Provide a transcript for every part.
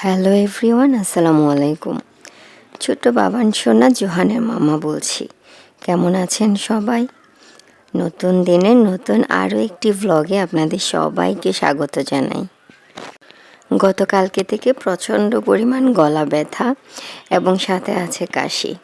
Hello everyone আসসালামু আলাইকুম। ছোট্ট বাবান সোনা জোহানের মামা বলছি। কেমন আছেন সবাই? নতুন দিনের নতুন আরও একটি ভ্লগে আপনাদের সবাইকে স্বাগত জানাই। গতকালকে থেকে প্রচণ্ড পরিমাণ গলা ব্যথা এবং সাথে আছে কাশি।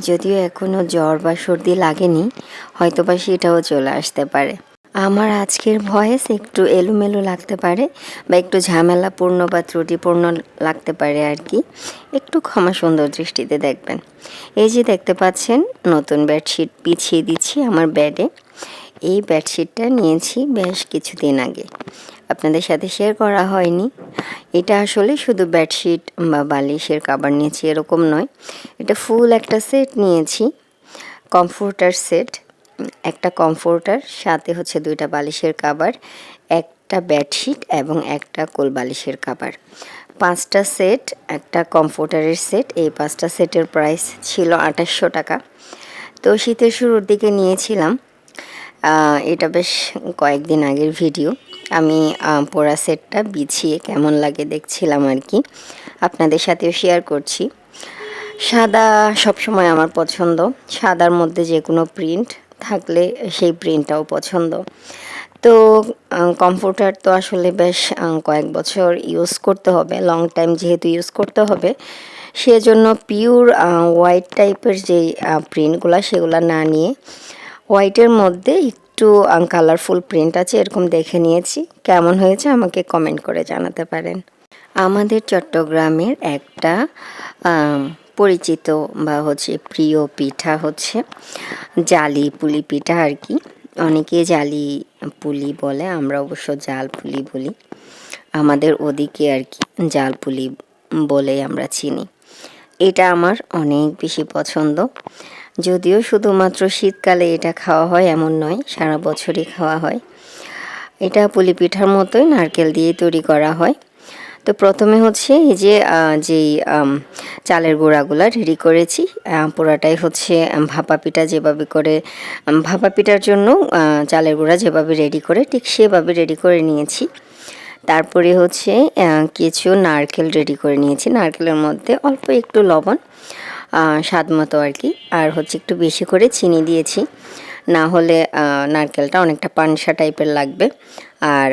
যদিও এখনও জ্বর বা সর্দি লাগেনি, হয়তোবা সেটাও চলে আসতে পারে। আমার আজকের ভয়েস একটু এলোমেলো লাগতে পারে বা একটু ঝামেলাপূর্ণ বা ত্রুটিপূর্ণ লাগতে পারে আর কি। একটু ক্ষমা সুন্দর দৃষ্টিতে দেখবেন। এই যে দেখতে পাচ্ছেন, নতুন বেডশিট পিছিয়ে দিচ্ছি আমার বেডে এই বেডশিটটা নিয়েছি বেশ কিছুদিন আগে। আপনাদের সাথে শেয়ার করা হয়নি। এটা আসলে শুধু বেডশিট বা বালিশের কাবার নিয়েছি, এরকম নয়। এটা ফুল একটা সেট নিয়েছি। কমফোর্টার সেট একটা কমফোর্টার সাথে হচ্ছে দুইটা বালিশের কাবার একটা বেডশিট এবং একটা কোল বালিশের কাবার পাঁচটা সেট একটা কমফোর্টারের সেট এই পাঁচটা সেটের প্রাইস ছিল আঠাশশো টাকা। তো শীতের শুরুর দিকে নিয়েছিলাম। এটা বেশ কয়েকদিন আগের ভিডিও আমি পোড়া সেটটা বিছিয়ে কেমন লাগে দেখছিলাম আর কি। আপনাদের সাথেও শেয়ার করছি। সাদা সবসময় আমার পছন্দ। সাদার মধ্যে যে কোনো প্রিন্ট থাকলে সেই প্রিন্টটাও পছন্দ। তো কমফোর্টার তো আসলে বেশ কয়েক বছর ইউজ করতে হবে লং টাইম যেহেতু ইউজ করতে হবে, সেজন্য পিওর হোয়াইট টাইপের যে প্রিন্টগুলো সেগুলো না নিয়ে হোয়াইটের মধ্যে একটু কালারফুল প্রিন্ট আছে, এরকম দেখে নিয়েছি। কেমন হয়েছে আমাকে কমেন্ট করে জানাতে পারেন। আমাদের চট্টগ্রামের একটা পরিচিত বা হচ্ছে প্রিয় পিঠা হচ্ছে জালি পুলি পিঠা আর কি। অনেকে জালি পুলি বলে, আমরা অবশ্য জাল পুলি বলি। আমাদের ওদিকে আর কি জাল পুলি বলে আমরা চিনি। এটা আমার অনেক বেশি পছন্দ। যদিও শুধুমাত্র শীতকালে এটা খাওয়া হয়, এমন নয়, সারা বছরই খাওয়া হয়। এটা পুলি পিঠার মতোই নারকেল দিয়ে তৈরি করা হয়। তো প্রথমে হচ্ছে এই যে যেই চালের গুঁড়াগুলো রেডি করেছি পোড়াটাই হচ্ছে ভাপা পিঠা যেভাবে করে ভাপা পিঠার জন্য চালের গুঁড়া যেভাবে রেডি করে, ঠিক সেভাবে রেডি করে নিয়েছি। তারপরে হচ্ছে কিছু নারকেল রেডি করে নিয়েছি, নারকেলের মধ্যে অল্প একটু লবণ স্বাদ মতো আর কি, আর হচ্ছে একটু বেশি করে চিনি দিয়েছি। না হলে নারকেলটা অনেকটা পানসা টাইপের লাগবে। আর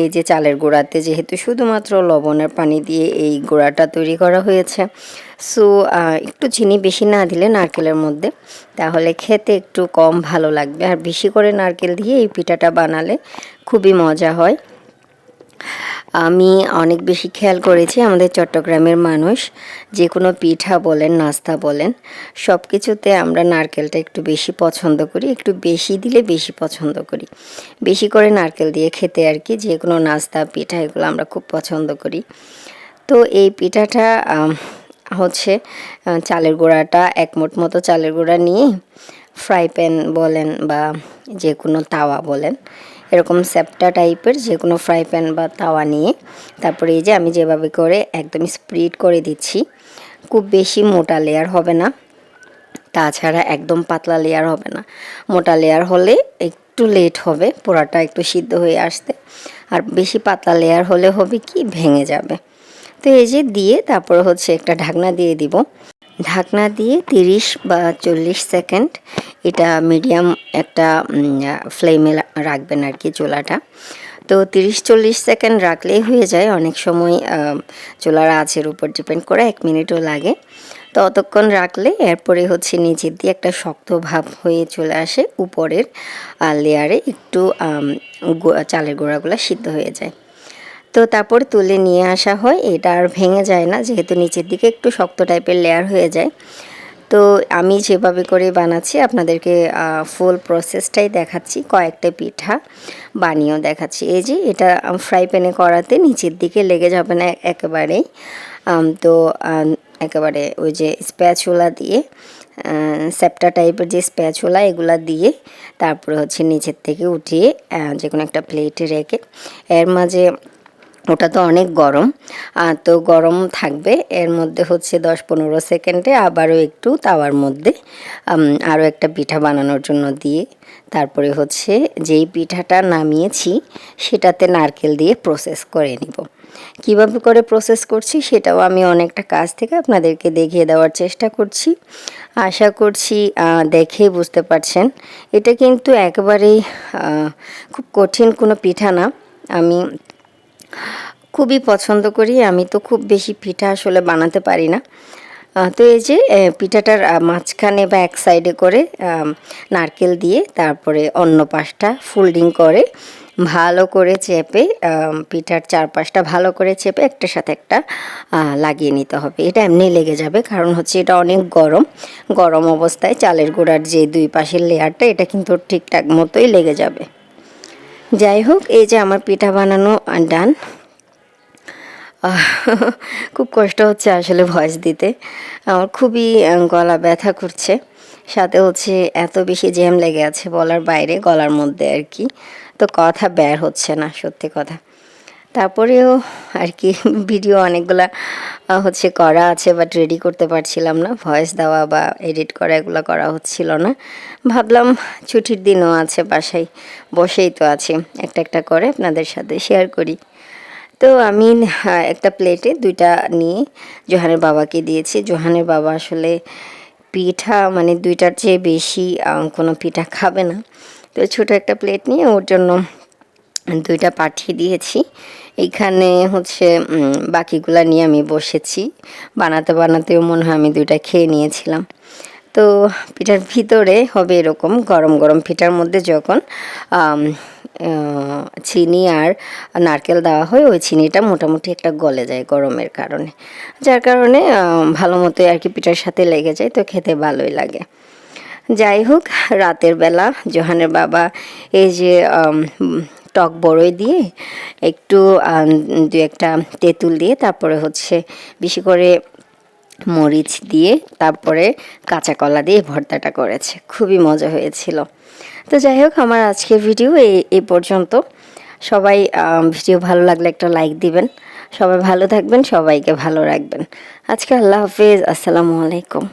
এই যে চালের গোড়াতে যেহেতু শুধুমাত্র লবণের পানি দিয়ে এই গোড়াটা তৈরি করা হয়েছে, সো একটু চিনি বেশি না দিলে নারকেলের মধ্যে, তাহলে খেতে একটু কম ভালো লাগবে। আর বেশি করে নারকেল দিয়ে এই পিঠাটা বানালে খুবই মজা হয়। আমি অনেক বেশি খেয়াল করেছি আমাদের চট্টগ্রামের মানুষ, যে কোনো পিঠা বলেন, নাস্তা বলেন সব কিছুতে আমরা নারকেলটা একটু বেশি পছন্দ করি, একটু বেশি দিলে বেশি পছন্দ করি। বেশি করে নারকেল দিয়ে খেতে আর কি, যে কোনো নাস্তা, পিঠা এগুলো আমরা খুব পছন্দ করি। তো এই পিঠাটা হচ্ছে চালের গুঁড়াটা, এক মোট মতো চালের গুঁড়া নিয়ে, ফ্রাই প্যান বলেন বা যে কোনো তাওয়া বলেন এরকম স্যাপটা টাইপের যে কোনো ফ্রাই প্যান বা তাওয়া নিয়ে। তারপরে এই যে আমি যেভাবে করে একদম স্প্রিড করে দিচ্ছি, খুব বেশি মোটা লেয়ার হবে না। তাছাড়া একদম পাতলা লেয়ার হবে না। মোটা লেয়ার হলে একটু লেট হবে, পোড়াটা একটু সিদ্ধ হয়ে আসতে। আর বেশি পাতলা লেয়ার হলে হবে কি, ভেঙে যাবে। তো এই যে দিয়ে তারপরে হচ্ছে একটা ঢাকনা দিয়ে দিব। ঢাকনা দিয়ে তিরিশ বা চল্লিশ সেকেন্ড এটা মিডিয়াম একটা ফ্লেমে রাখবেন আর কি চুলাটা। তো তিরিশ চল্লিশ সেকেন্ড রাখলেই হয়ে যায়। অনেক সময় চুলার আঁচের উপর ডিপেন্ড করে, এক মিনিটও লাগে। তো অতক্ষণ রাখলে এরপরে হচ্ছে নিচের দিয়ে একটা শক্ত ভাব হয়ে চলে আসে, উপরের লেয়ারে একটু চালের গোড়াগুলো সিদ্ধ হয়ে যায়। তো তারপর তুলে নিয়ে আসা হয়। এটা আর ভেঙে যায় না, যেহেতু নিচের দিকে একটু শক্ত টাইপের লেয়ার হয়ে যায়। তো আমি যেভাবে করে বানাচ্ছি, আপনাদেরকে ফুল প্রসেসটাই দেখাচ্ছি। কয়েকটা পিঠা বানিয়েও দেখাচ্ছি। এই যে, এটা ফ্রাই প্যানে করাতে নিচের দিকে লেগে যাবে না একেবারেই। তো একেবারে ওই যে স্প্যাচুলা দিয়ে স্যাপটা টাইপের যে স্প্যাচুলা এগুলা দিয়ে তারপরে হচ্ছে নিচের থেকে উঠিয়ে যে কোনো একটা প্লেটে রেখে, এর মাঝে ওটা তো অনেক গরম। তো গরম থাকবে। এর মধ্যে হচ্ছে দশ পনেরো সেকেন্ডে আবারও একটু তাওয়ার মধ্যে আরও একটা পিঠা বানানোর জন্য দিয়ে, তারপরে হচ্ছে যেই পিঠাটা নামিয়েছি সেটাতে নারকেল দিয়ে প্রসেস করে নিব। কীভাবে করে প্রসেস করছি সেটাও আমি অনেকটা কাজ থেকে আপনাদেরকে দেখিয়ে দেওয়ার চেষ্টা করছি। আশা করছি দেখেই বুঝতে পারছেন। এটা কিন্তু একেবারেই খুব কঠিন কোনো পিঠা না। আমি খুবই পছন্দ করি, আমি তো খুব বেশি পিঠা আসলে বানাতে পারি না। তো এই যে পিঠাটার মাঝখানে বা এক সাইডে করে নারকেল দিয়ে তারপরে অন্য পাশটা ফোল্ডিং করে, ভালো করে চেপে পিঠার চারপাশটা ভালো করে চেপে একটার সাথে একটা লাগিয়ে নিতে হবে। এটা এমনি লেগে যাবে, কারণ হচ্ছে এটা অনেক গরম। গরম অবস্থায় চালের গুঁড়ার যে দুই পাশের লেয়ারটা এটা কিন্তু ঠিকঠাক মতোই লেগে যাবে। যাই হোক, এই যে আমার পিঠা বানানো ডান। খুব কষ্ট হচ্ছে আসলে ভয়েস দিতে। আমার খুবই গলা ব্যথা করছে। সাথে হচ্ছে এত বেশি জ্যাম লেগে আছে বলার বাইরে, গলার মধ্যে আর কি। তো কথা বের হচ্ছে না, সত্যি কথা। তারপরেও আর কি ভিডিও অনেকগুলা হচ্ছে করা আছে বাট রেডি করতে পারছিলাম না। ভয়েস দেওয়া বা এডিট করা এগুলো করা হচ্ছিল না। ভাবলাম ছুটির দিনও আছে, বাসায় বসেই তো আছি। একটা একটা করে আপনাদের সাথে শেয়ার করি। তো আমি একটা প্লেটে দুইটা নিয়ে জোহানের বাবাকে দিয়েছি। জোহানের বাবা আসলে পিঠা মানে দুইটার চেয়ে বেশি কোনো পিঠা খাবে না। তো ছোট একটা প্লেট নিয়ে ওর জন্য দুইটা পাঠিয়ে দিয়েছি। এইখানে হচ্ছে বাকিগুলা নিয়ে আমি বসেছি। বানাতে বানাতেও মনে হয় আমি দুইটা খেয়ে নিয়েছিলাম। তো পিঠার ভিতরে হবে এরকম গরম গরম পিঠার মধ্যে যখন চিনি আর নারকেল দেওয়া হয়, ওই চিনিটা মোটামুটি একটা গলে যায় গরমের কারণে। যার কারণে ভালো মতো আর কি পিঠার সাথে লেগে যায়, তো খেতে ভালোই লাগে। যাই হোক, রাতের বেলা, জোহানের বাবা এই যে টক বড়ই দিয়ে একটু দু একটা তেঁতুল দিয়ে তারপরে হচ্ছে বেশি করে মরিচ দিয়ে তারপরে কাঁচা কলা দিয়ে ভর্তাটা করেছে। খুবই মজা হয়েছিল। তো যাই হোক, আমার আজকের ভিডিও এই এই পর্যন্ত। সবাই ভিডিও ভালো লাগলে একটা লাইক দিবেন। সবাই ভালো থাকবেন, সবাইকে ভালো রাখবেন। আজকে আল্লাহ হাফিজ, আসসালামু আলাইকুম।